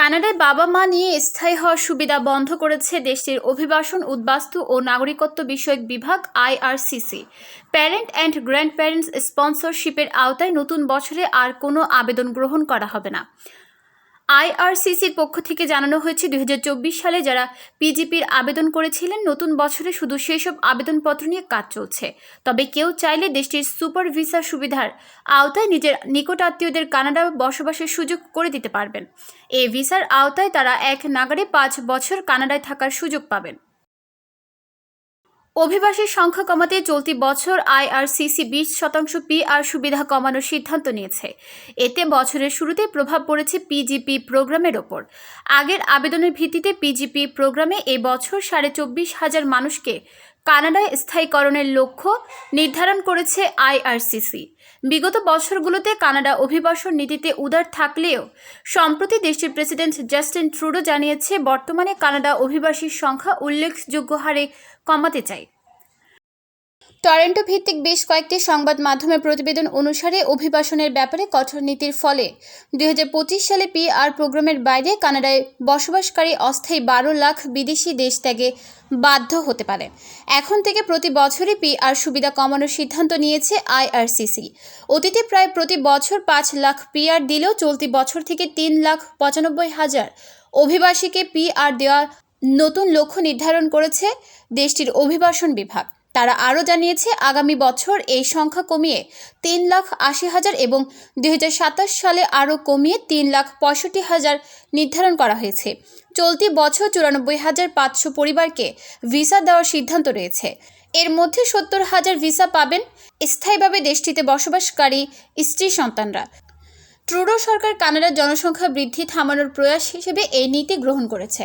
কানাডায় বাবা মা নিয়ে স্থায়ী হওয়ার সুবিধা বন্ধ করেছে দেশটির অভিবাসন, উদ্বাস্তু ও নাগরিকত্ব বিষয়ক বিভাগ IRCC parent and grand parents স্পন্সরশিপের আওতায় নতুন বছরে আর কোনো আবেদন গ্রহণ করা হবে না। আইআরসিসির পক্ষ থেকে জানানো হয়েছে দু হাজার চব্বিশ সালে যারা পিজিপির আবেদন করেছিলেন, নতুন বছরে শুধু সেই সব আবেদনপত্র নিয়ে কাজ চলছে। তবে কেউ চাইলে দেশটির সুপার ভিসা সুবিধার আওতায় নিজের নিকট আত্মীয়দের কানাডা বসবাসের সুযোগ করে দিতে পারবেন। এই ভিসার আওতায় তারা এক নাগারে পাঁচ বছর কানাডায় থাকার সুযোগ পাবেন। অভিবাসীর সংখ্যা কমাতে চলতি বছর আইআরসিসি বিশ শতাংশ পিআর সুবিধা কমানোর সিদ্ধান্ত নিয়েছে। এতে বছরের শুরুতে প্রভাব পড়েছে পিজিপি প্রোগ্রামের ওপর। আগের আবেদনের ভিত্তিতে পিজিপি প্রোগ্রামে এ বছর সাড়ে চব্বিশ হাজার মানুষকে কানাডায় স্থায়ীকরণের লক্ষ্য নির্ধারণ করেছে আইআরসিসি। বিগত বছরগুলোতে কানাডা অভিবাসন নীতিতে উদার থাকলেও, সম্প্রতি দেশটির প্রেসিডেন্ট জাস্টিন ট্রুডো জানিয়েছে, বর্তমানে কানাডা অভিবাসীর সংখ্যা উল্লেখযোগ্য হারে কমাতে চায়। টরেন্টো ভিত্তিক বেশ কয়েকটি সংবাদ মাধ্যমের প্রতিবেদন অনুসারে অভিবাসনের ব্যাপারে কঠোর নীতির ফলে দুই হাজার পঁচিশ সালে পিআর প্রোগ্রামের বাইরে কানাডায় বসবাসকারী অস্থায়ী বারো লাখ বিদেশি দেশ ত্যাগে বাধ্য হতে পারে। এখন থেকে প্রতি বছরই পিআর সুবিধা কমানোর সিদ্ধান্ত নিয়েছে আইআরসিসি অতীতে প্রায় প্রতি বছর পাঁচ লাখ পিআর দিলেও চলতি বছর থেকে তিন লাখ পঁচানব্বই হাজার অভিবাসীকে পিআর দেওয়ার নতুন লক্ষ্য নির্ধারণ করেছে দেশটির অভিবাসন বিভাগ। তারা আরও জানিয়েছে, আগামী বছর এই সংখ্যা কমিয়ে তিন লাখ আশি হাজার এবং দু হাজার সাতাশ সালে আরও কমিয়ে তিন লাখ পঁয়ষট্টি হাজার নির্ধারণ করা হয়েছে। চলতি বছর চুরানব্বই হাজার পাঁচশো পরিবারকে ভিসা দেওয়ার সিদ্ধান্ত রয়েছে। এর মধ্যে সত্তর হাজার ভিসা পাবেন স্থায়ীভাবে দেশটিতে বসবাসকারী স্ত্রী সন্তানরা। ট্রুডো সরকার কানাডার জনসংখ্যা বৃদ্ধি থামানোর প্রয়াস হিসেবে এই নীতি গ্রহণ করেছে।